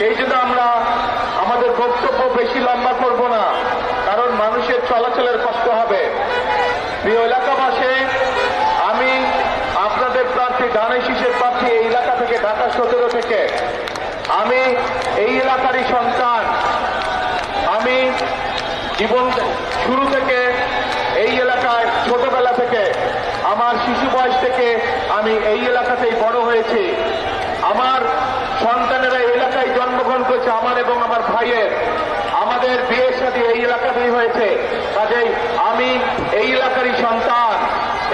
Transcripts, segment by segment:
সেই জন্য আমরা আমাদের বক্তব্য বেশি লম্বা করব না, কারণ মানুষের চলাচলের কষ্ট হবে। প্রিয় এলাকাবাসী, আমি আপনাদের প্রার্থী ধানের শীষের প্রার্থী এই এলাকা থেকে ঢাকা সতেরো থেকে। আমি এই এলাকারই সন্তান। আমি জীবন শুরু থেকে এই এলাকায়, ছোটবেলা থেকে, আমার শিশু বয়স থেকে আমি এই এলাকাতেই বড় হয়েছি। আমার এলাকায় করেছে আমার এবং আমার ভাইয়ের। আমাদের বিয়ের সাথে এই এলাকাতেই হয়েছে। কাজেই আমি এই এলাকারই সন্তান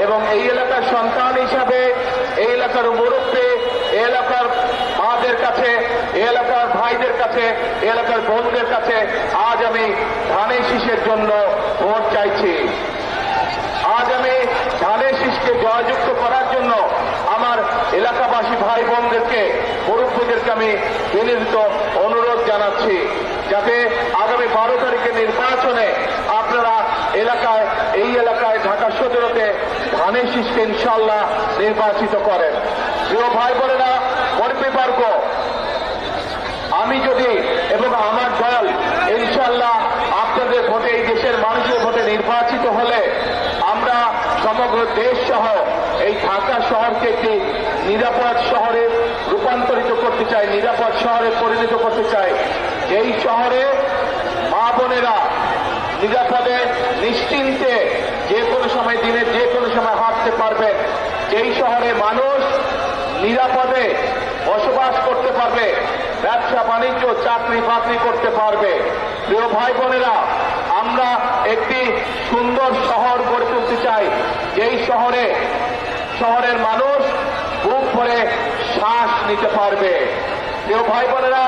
এবং এই এলাকার সন্তান হিসাবে এই এলাকার মুরব্বী এলাকার মাদের কাছে এলাকার ভাইদের কাছে এলাকার বোনদের কাছে আজ আমি ধানের শীষের জন্য ভোট চাইছি। আজ আমি ধানের শীষকে জয়যুক্ত করার জন্য আমার এলাকাবাসী ভাই বোনদেরকে মুরব্বীদেরকে আমি বিনীত অনুরোধ জানাচ্ছি যাতে আগামী বারো তারিখে নির্বাচনে আপনারা এলাকায়, এই এলাকায় ঢাকা সতেরোতে ধানের শীষকে ইনশাল্লাহ নির্বাচিত করেন। প্রিয় ভাই বোনেরা মুরব্বীবর্গ আমি যদি এবং আমার দল ইনশাল্লাহ আপনাদের ভোটে, এই দেশের মানুষের ভোটে নির্বাচিত হলে আমরা সমগ্র দেশ সহ এই ঢাকা শহরকে একটি নিরাপদ শহরে রূপান্তরিত করতে চাই নিরাপদ শহরে পরিণত করতে চাই এই শহরে মা বোনেরা নিরাপদে নিশ্চিন্তে যে কোনো সময় দিনের যে কোনো সময় হাঁটতে পারবেন যেই শহরে মানুষ নিরাপদে বসবাস করতে পারবে, ব্যবসা, বাণিজ্য, চাকরি, বাকরি করতে পারবে। প্রিয় ভাই বোনেরা, আমরা একটি সুন্দর শহর গড়ে তুলতে চাই, যেই শহরে শহরের মানুষ বুক ভরে শ্বাস নিতে পারবে। কেউ ভাই বোনেরা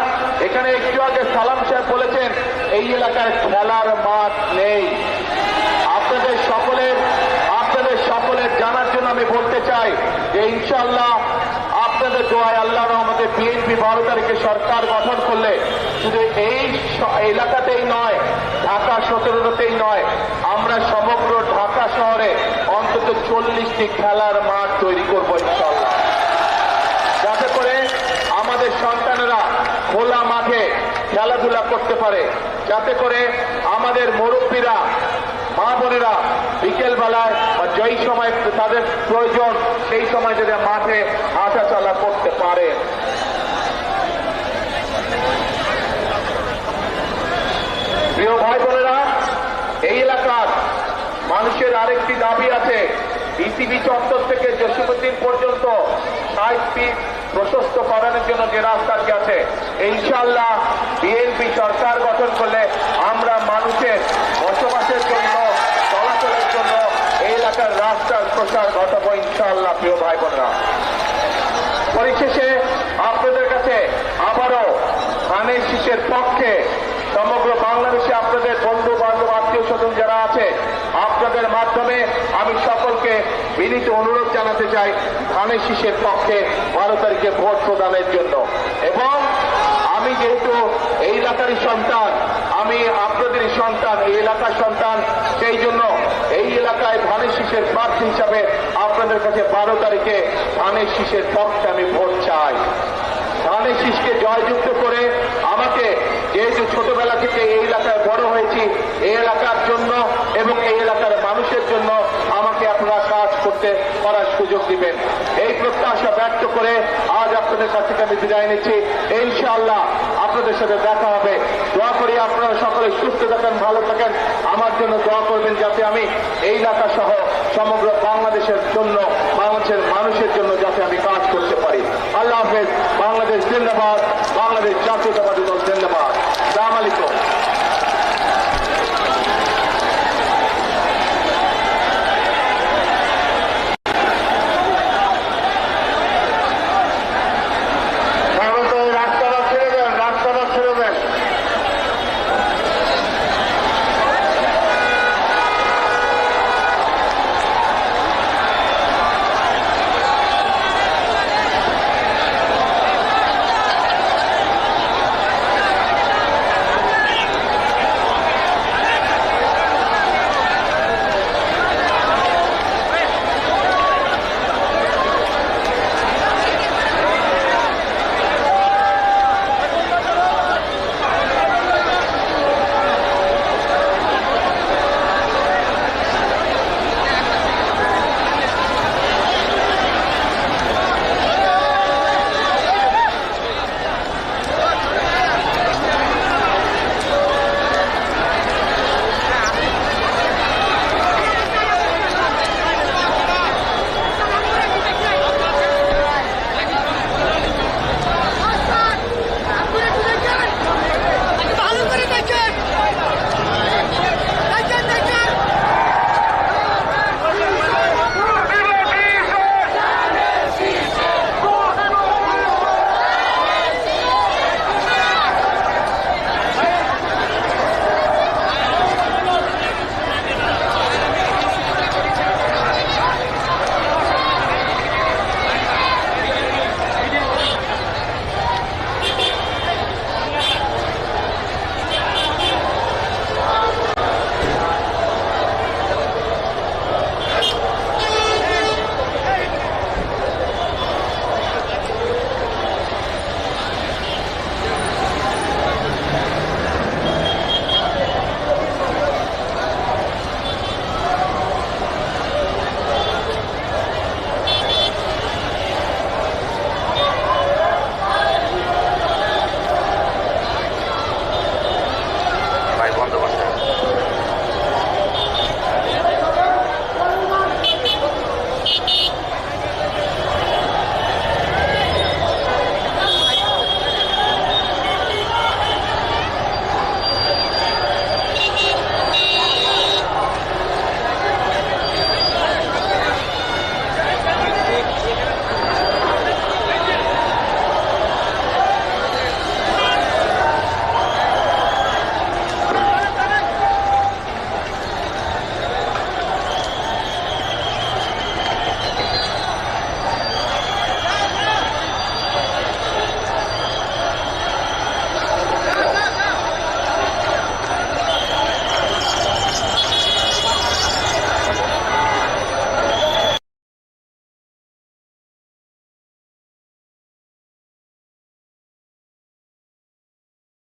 এখানে একটু আগে সালাম সাহেব বলেছেন, এই এলাকায় খেলার মাঠ নেই। আপনাদের সকলের আপনাদের সকলের জানার জন্য আমি বলতে চাই যে ইনশাল্লাহ আপনাদের দোয়ায় আল্লাহ রহমতে বিএনপি বারো তারিখে সরকার গঠন করলে শুধু এই এলাকাতেই নয়, ঢাকা সতেরোতেই নয়, আমরা সমগ্র ঢাকা শহরে অন্তত চল্লিশটি খেলার মাঠ তৈরি করব ইনশাল্লাহ যাতে করে আমাদের সন্তানেরা খোলা মাঠে খেলাধুলা করতে পারে। যাতে করে আমাদের মুরব্বীরা, মা বোনেরা বিকেলবেলায় বা যেই সময় তাদের প্রয়োজন, সেই সময় যদি মাঠে হাঁটা চলা করতে পারে। প্রিয় ভাই বোনেরা, এই এলাকার মানুষের আরেকটি দাবি আছে। বিসিবি চত্বর থেকে জসিমুদ্দিন পর্যন্ত ষাট প্রশস্ত করানোর জন্য যে রাস্তাটি আছে ইনশাল্লাহ বিএনপি সরকার গঠন করলে আমরা মানুষের বসবাসের জন্য চলাচলের জন্য এই এলাকার রাস্তার প্রসার ঘটাবো ইনশাল্লাহ প্রিয় ভাই বোনেরা পরিশেষে আপনাদের কাছে আবারও ধানের শীষের পক্ষে সমগ্র বাংলাদেশে আপনাদের বন্ধু বান্ধব আত্মীয় যারা আছে, আপনাদের মাধ্যমে আমি সকলকে বিনীত অনুরোধ জানাতে চাই ধানের শীষের পক্ষে বারো তারিখে ভোট প্রদানের জন্য। এবং আমি যেহেতু এই এলাকারই সন্তান, আমি আপনাদেরই সন্তান, এই এলাকার সন্তান, সেই জন্য এই এলাকায় ধানের শীষের প্রার্থী হিসাবে আপনাদের কাছে বারো তারিখে ধানের শীষের পক্ষে আমি ভোট চাই। ধানের শীষকে জয়যুক্ত করে আমাকে যেহেতু ছোটবেলা থেকে এই এলাকায় বড় হয়েছি এই এলাকার জন্য এবং এই এলাকার মানুষের জন্য আমাকে আপনারা কাজ করতে করার সুযোগ দিবেন। এই প্রত্যাশা ব্যক্ত করে আজ আপনাদের কাছ থেকে আমি বিদায় নিচ্ছি। ইনশাআল্লাহ আপনাদের সাথে দেখা হবে। দোয়া করি আপনারা সকলে সুস্থ থাকেন, ভালো থাকেন। আমার জন্য দোয়া করবেন যাতে আমি এই এলাকা সহ সমগ্র বাংলাদেশের জন্য, বাংলাদেশের মানুষের জন্য যাতে আমি কাজ করতে পারি। আল্লাহ হাফেজ। বাংলাদেশ জিন্দাবাদ। বাংলাদেশ জাতীয়